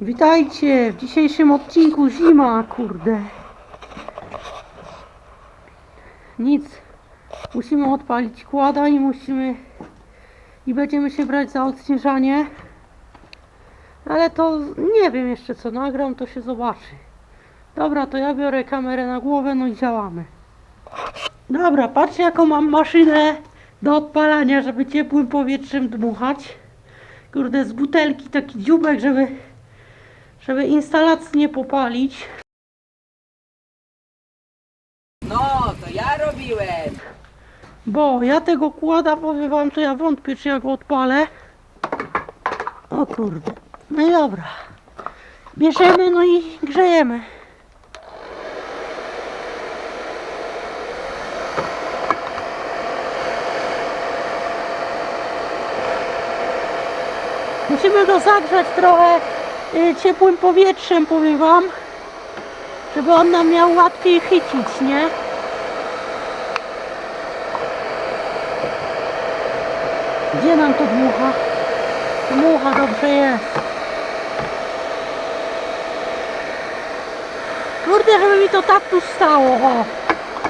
Witajcie w dzisiejszym odcinku zima, kurde. Nic. Musimy odpalić kłada i musimy i będziemy się brać za odśnieżanie. Ale to nie wiem jeszcze co nagram, to się zobaczy. Dobra, to ja biorę kamerę na głowę, no i działamy. Dobra, patrzcie jaką mam maszynę do odpalania, żeby ciepłym powietrzem dmuchać. Kurde, z butelki taki dziubek, żeby żeby instalacji nie popalić. No, to ja robiłem. Bo ja tego kłada, powiem wam, to ja wątpię, czy ja go odpalę. O kurde. No i dobra. Bierzemy, no i grzejemy. Musimy go zagrzać trochę ciepłym powietrzem, powiem wam. Żeby on nam miał łatwiej chycić, nie? Gdzie nam to dmucha? Dmucha, dobrze jest. Kurde, żeby mi to tak tu stało, o.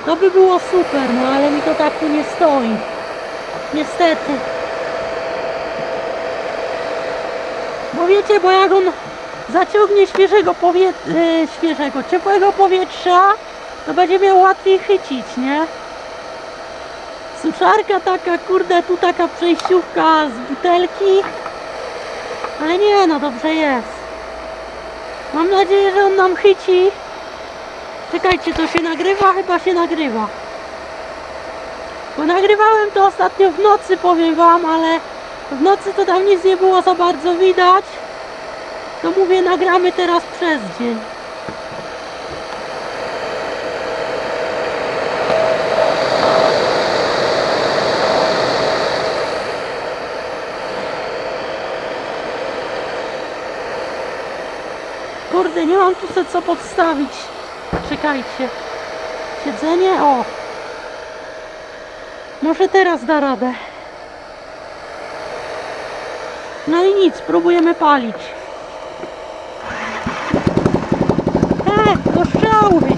To by było super, no ale mi to tak tu nie stoi. Niestety. Bo wiecie, bo jak on zaciągnie świeżego powietrza, świeżego, ciepłego powietrza, to będzie miał łatwiej chycić, nie? Suszarka taka, kurde, tu taka przejściówka z butelki. Ale nie, no dobrze jest. Mam nadzieję, że on nam chyci. Czekajcie, to się nagrywa? Chyba się nagrywa. Bo nagrywałem to ostatnio w nocy, powiem wam, ale w nocy to tam nic nie było za bardzo widać. To mówię, nagramy teraz przez dzień. Kurde, nie mam tu sobie co podstawić. Czekajcie. Siedzenie, o. Może teraz da radę. No i nic, próbujemy palić. Do strzały.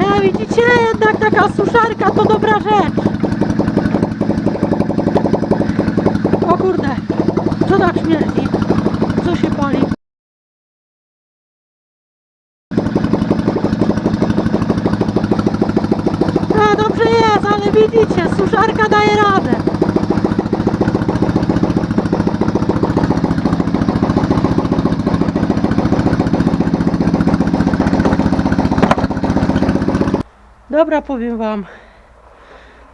E, widzicie, jednak taka suszarka to dobra rzecz. O kurde, co tak śmierdzi? Co się pali? A dobrze jest, ale widzicie, suszarka daje radę. Dobra, powiem wam.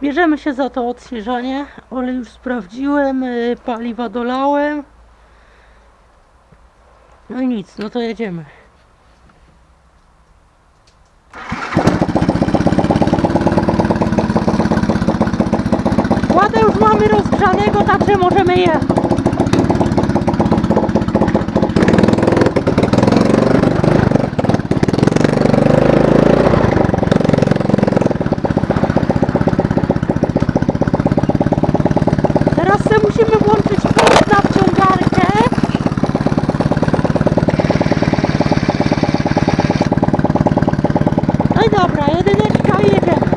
Bierzemy się za to odśnieżanie. Olej już sprawdziłem, y, paliwa dolałem. No i nic, no to jedziemy. Kładę już mamy rozgrzanego, także możemy jechać. Teraz sobie musimy włączyć prąd na wciągarkę. No i dobra, jedyneczka i jedziemy.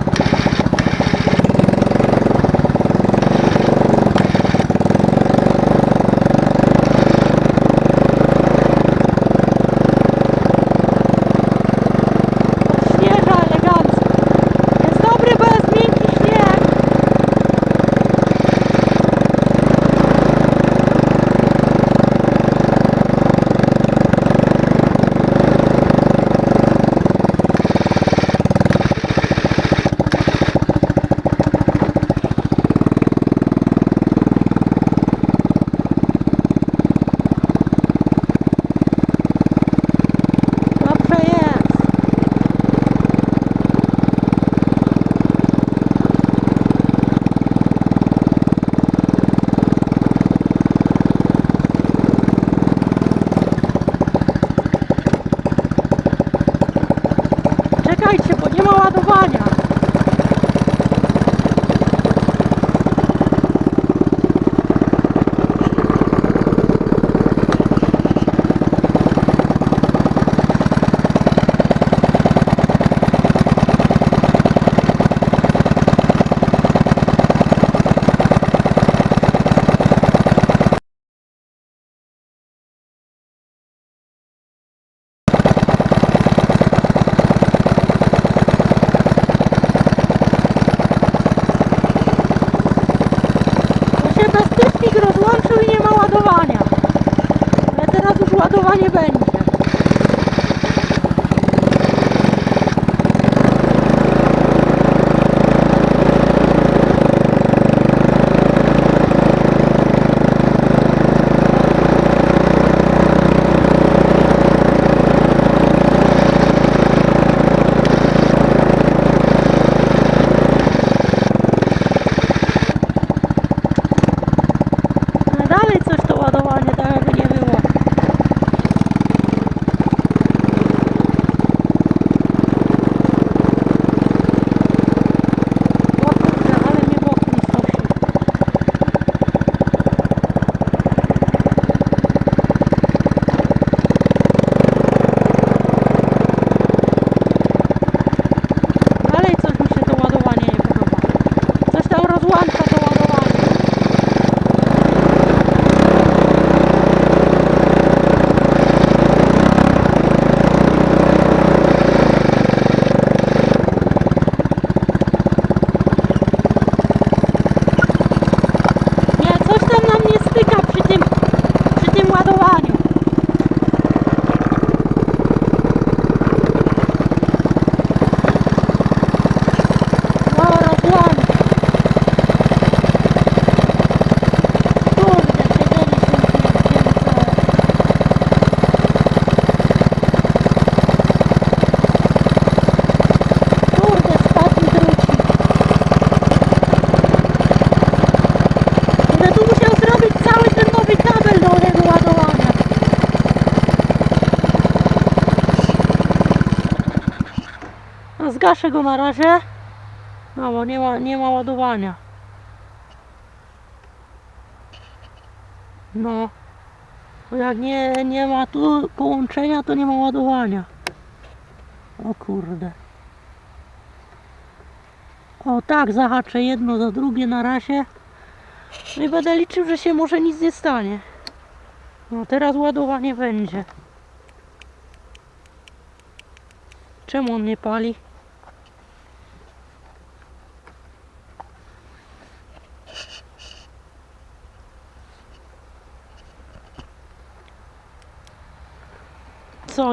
Śnieża elegancko. Jest dobry, bo jest miękki śnieg. Dobrze jest. Czekajcie, bo nie ma ładowania. Zgaszę go na razie. No bo nie ma, nie ma ładowania. No. Bo jak nie, nie ma tu połączenia, to nie ma ładowania. O kurde. O tak, zahaczę jedno za drugie na razie. No i będę liczył, że się może nic nie stanie. No teraz ładowanie będzie. Czemu on nie pali? Co?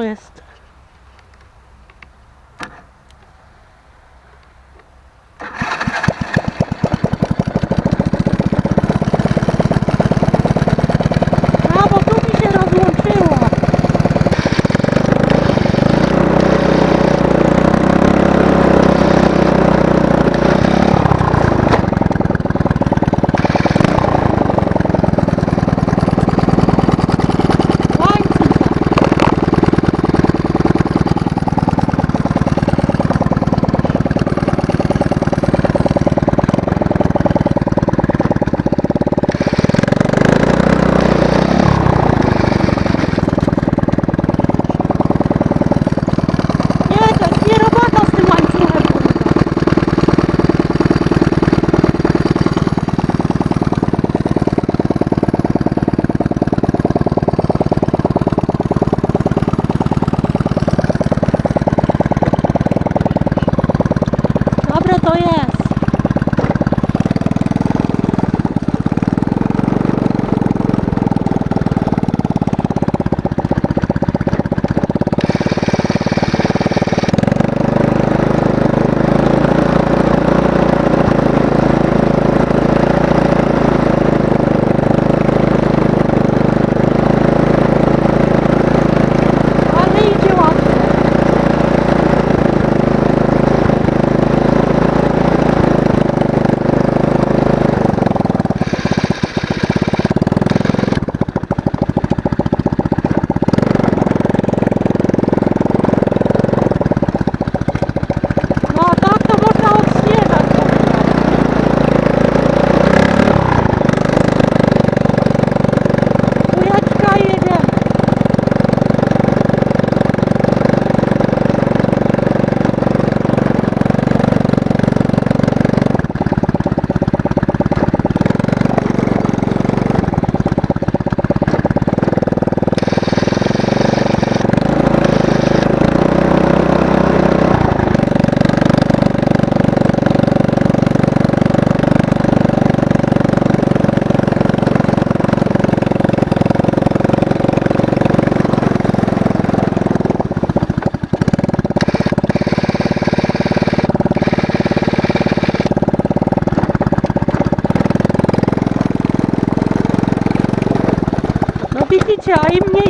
Oh yeah. Widzicie, a im mniej